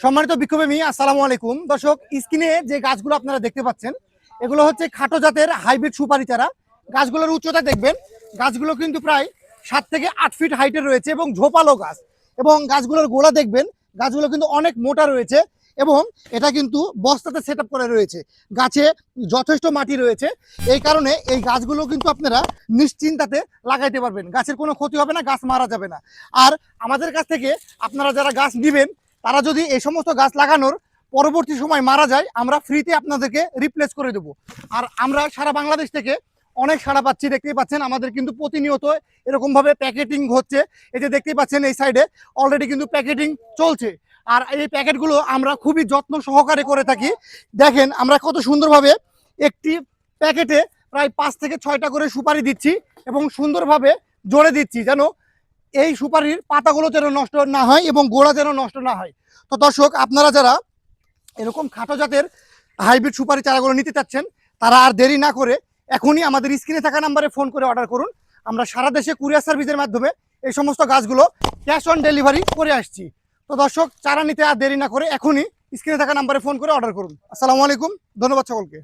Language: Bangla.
সম্মানিত বিক্ষোভী আসসালামু আলাইকুম। দর্শক, স্ক্রিনে যে গাছগুলো আপনারা দেখতে পাচ্ছেন, এগুলো হচ্ছে খাটো জাতের হাইব্রিড সুপারি চারা। গাছগুলোর উচ্চতা দেখবেন, গাছগুলো কিন্তু প্রায় সাত থেকে আট ফিট হাইটের রয়েছে এবং ঝোপালো গাছ। এবং গাছগুলোর গোড়া দেখবেন, গাছগুলো কিন্তু অনেক মোটা রয়েছে এবং এটা কিন্তু বস্তাতে সেট করে রয়েছে। গাছে যথেষ্ট মাটি রয়েছে। এই কারণে এই গাছগুলো কিন্তু আপনারা নিশ্চিন্তাতে লাগাইতে পারবেন। গাছের কোনো ক্ষতি হবে না, গাছ মারা যাবে না। আর আমাদের কাছ থেকে আপনারা যারা গাছ নেবেন তারা যদি এই সমস্ত গাছ লাগানোর পরবর্তী সময় মারা যায়, আমরা ফ্রিতে আপনাদেরকে রিপ্লেস করে দেবো। আর আমরা সারা বাংলাদেশ থেকে অনেক সাড়া পাচ্ছি, দেখতেই পাচ্ছেন আমাদের কিন্তু প্রতিনিয়ত এরকমভাবে প্যাকেটিং হচ্ছে। এই যে দেখতেই পাচ্ছেন এই সাইডে অলরেডি কিন্তু প্যাকেটিং চলছে। আর এই প্যাকেটগুলো আমরা খুবই যত্ন সহকারে করে থাকি। দেখেন, আমরা কত সুন্দরভাবে একটি প্যাকেটে প্রায় পাঁচ থেকে ছয়টা করে সুপারি দিচ্ছি এবং সুন্দরভাবে জোরে দিচ্ছি যেন এই সুপারির পাতাগুলো যেন নষ্ট না হয় এবং গোড়া যেন নষ্ট না হয়। তো দর্শক, আপনারা যারা এরকম খাটো জাতের হাইব্রিড সুপারি চারাগুলো নিতে চাচ্ছেন, তারা আর দেরি না করে এখনই আমাদের স্ক্রিনে থাকা নাম্বারে ফোন করে অর্ডার করুন। আমরা সারা দেশে কুরিয়ার সার্ভিসের মাধ্যমে এই সমস্ত গাছগুলো ক্যাশ অন ডেলিভারি করে আসছি। তো দর্শক, চারা নিতে আর দেরি না করে এখনই স্ক্রিনে থাকা নাম্বারে ফোন করে অর্ডার করুন। আসসালামু আলাইকুম, ধন্যবাদ সকলকে।